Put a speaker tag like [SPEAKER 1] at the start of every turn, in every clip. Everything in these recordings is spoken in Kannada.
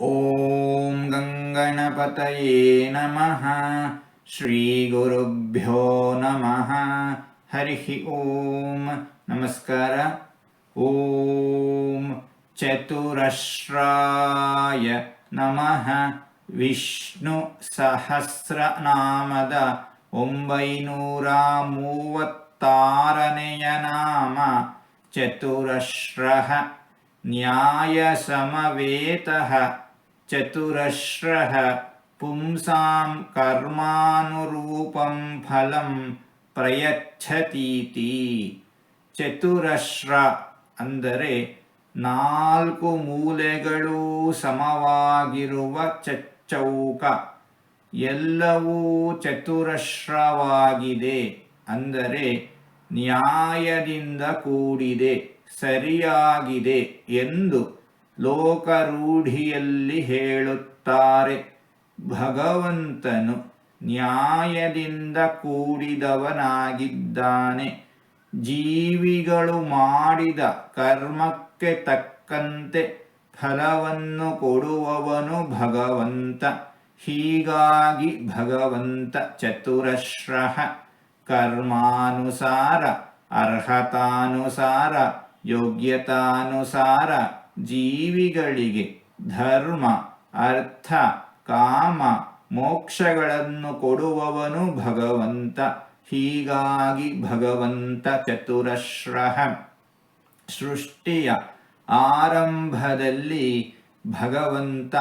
[SPEAKER 1] ॐ गङ्गणपतये नमः श्रीगुरुभ्यो नमः हरिः ॐ नमस्कार ॐ ಚತುರಶ್ರಾಯ ನಮಃ ವಿಷ್ಣು ಸಹಸ್ರನಾಮದ ಒಂಬೈನೂರ ಮೂವತ್ತಾರನೆಯ ನಾಮ ಚತುರಶ್ರಃ न्यायसमवेतः चतुरश्रः पुंसां कर्मानुरूपं फलं ಪ್ರಯಚ್ಛತೀತಿ ಚತುರಶ್ರ ಅಂದರೆ ನಾಲ್ಕು ಮೂಲೆಗಳೂ ಸಮವಾಗಿರುವ ಚಚ್ಚೌಕ ಎಲ್ಲವೂ ಚತುರಶ್ರವಾಗಿದೆ ಅಂದರೆ ನ್ಯಾಯದಿಂದ ಕೂಡಿದೆ ಸರಿಯಾಗಿದೆ ಎಂದು ಲೋಕರೂಢಿಯಲ್ಲಿ ಹೇಳುತ್ತಾರೆ. ಭಗವಂತನು ನ್ಯಾಯದಿಂದ ಕೂಡಿದವನಾಗಿದ್ದಾನೆ. ಜೀವಿಗಳು ಮಾಡಿದ ಕರ್ಮಕ್ಕೆ ತಕ್ಕಂತೆ ಫಲವನ್ನು ಕೊಡುವವನು ಭಗವಂತ. ಹೀಗಾಗಿ ಭಗವಂತ ಚತುರಶ್ರಃ ಕರ್ಮಾನುಸಾರ, ಅರ್ಹತಾನುಸಾರ, ಯೋಗ್ಯತಾನುಸಾರ ಜೀವಿಗಳಿಗೆ ಧರ್ಮ, ಅರ್ಥ, ಕಾಮ, ಮೋಕ್ಷಗಳನ್ನು ಕೊಡುವವನು ಭಗವಂತ, ಹೀಗಾಗಿ ಭಗವಂತ ಚತುರಶ್ರಹ. ಸೃಷ್ಟಿಯ ಆರಂಭದಲ್ಲಿ ಭಗವಂತ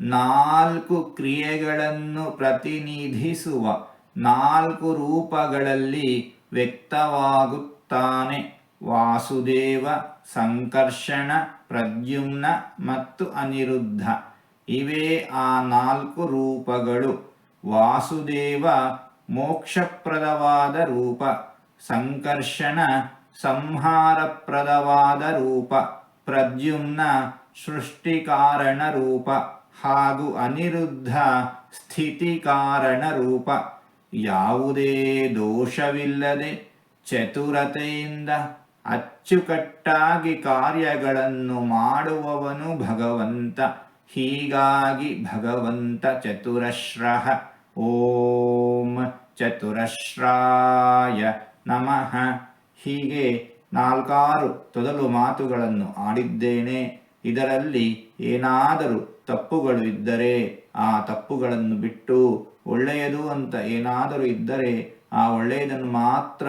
[SPEAKER 1] ನಾಲ್ಕು ಕ್ರಿಯೆಗಳನ್ನು ಪ್ರತಿನಿಧಿಸುವ ನಾಲ್ಕು ರೂಪಗಳಲ್ಲಿ ವ್ಯಕ್ತವಾಗುತ್ತಾನೆ. ವಾಸುದೇವ, ಸಂಕರ್ಷಣ, ಪ್ರದ್ಯುಮ್ನ ಮತ್ತು ಅನಿರುದ್ಧ. ಇವೇ ಆ ನಾಲ್ಕು ರೂಪಗಳು. ವಾಸುದೇವ ಮೋಕ್ಷಪ್ರದವಾದ ರೂಪ. ಸಂಕರ್ಷಣ ಸಂಹಾರಪ್ರದವಾದ ರೂಪ. ಪ್ರದ್ಯುಮ್ನ ಸೃಷ್ಟಿಕಾರಣ ರೂಪ. ಹಾಗೂ ಅನಿರುದ್ಧ ಸ್ಥಿತಿಕಾರಣ ರೂಪ. ಯಾವುದೇ ದೋಷವಿಲ್ಲದೆ ಚತುರತೆಯಿಂದ ಅಚ್ಚುಕಟ್ಟಾಗಿ ಕಾರ್ಯಗಳನ್ನು ಮಾಡುವವನು ಭಗವಂತ. ಹೀಗಾಗಿ ಭಗವಂತ ಚತುರಶ್ರಃ ಓಂ ಚತುರಶ್ರಾಯ ನಮಃ. ಹೀಗೆ ನಾಲ್ಕಾರು ತೊದಲು ಮಾತುಗಳನ್ನು ಆಡಿದ್ದೇನೆ. ಇದರಲ್ಲಿ ಏನಾದರೂ ತಪ್ಪುಗಳು ಇದ್ದರೆ ಆ ತಪ್ಪುಗಳನ್ನು ಬಿಟ್ಟು ಒಳ್ಳೆಯದು ಅಂತ ಏನಾದರೂ ಇದ್ದರೆ ಆ ಒಳ್ಳೆಯದನ್ನು ಮಾತ್ರ